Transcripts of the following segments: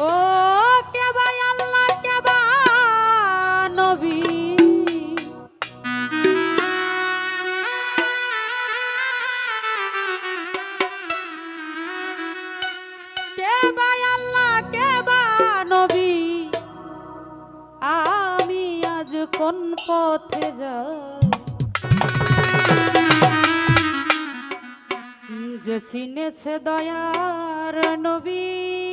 ও কেবা আল্লাহ কেবা নবী। কেবা আল্লাহ কেবা নবী। আমি আজ কোন পথে যাই? যে চিনেছে দয়ার নবী।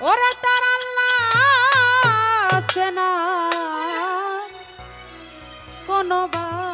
ওরে আছে না। কোনো বা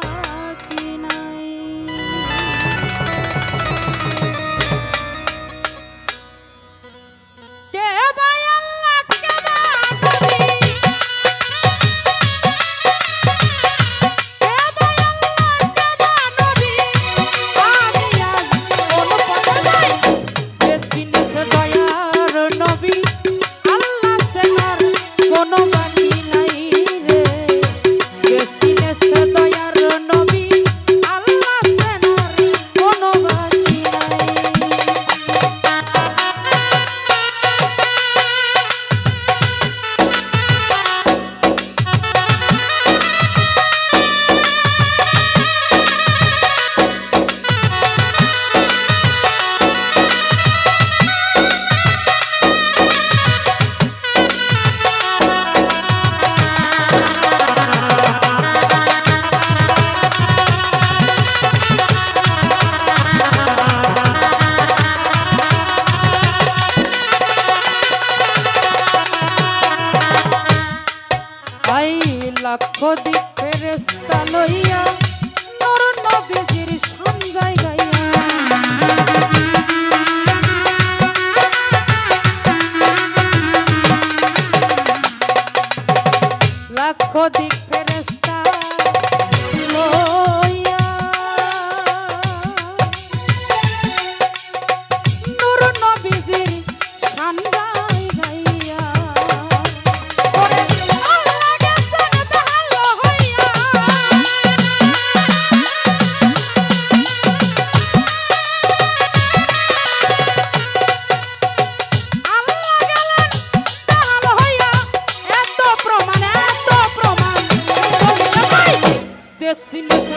গেছিলিস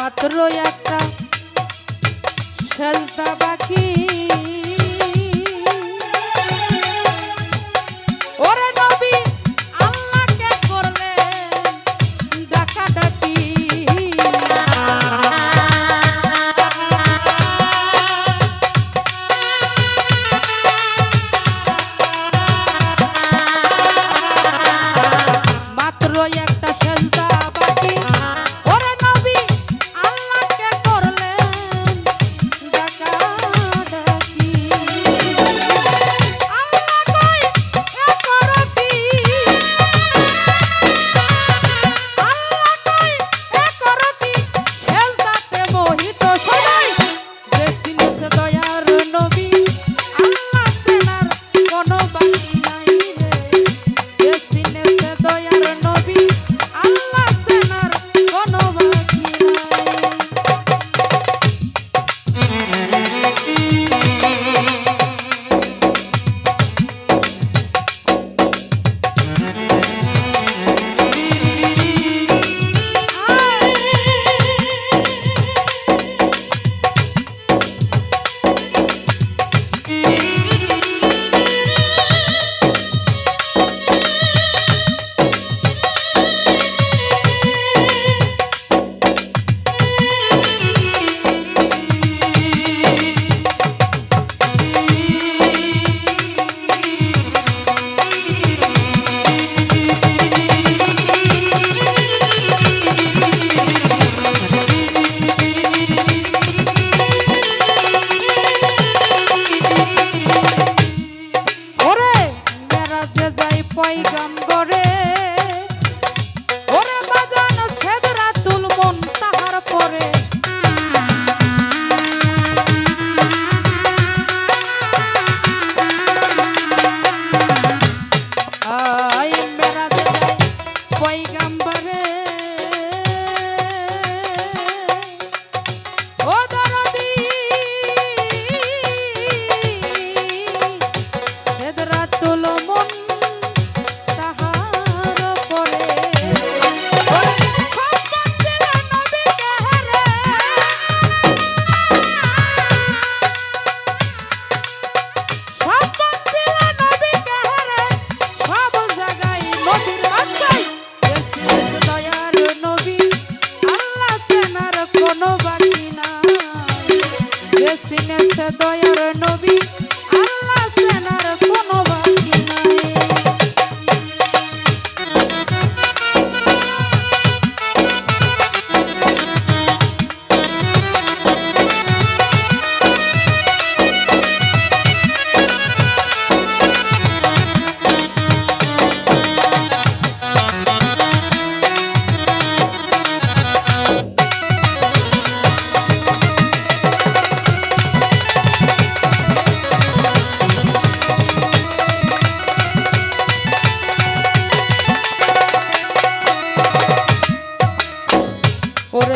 মাত্র একটা সেজদা বাকি।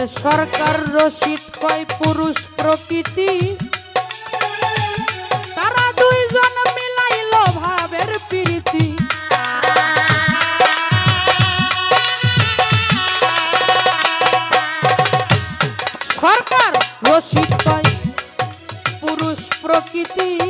সরকার রশিদ কয় পুরুষ প্রকৃতি? তারা দুইজন মিলাইল ভাবের প্রীতি। সরকার রশিদ কয় পুরুষ প্রকৃতি।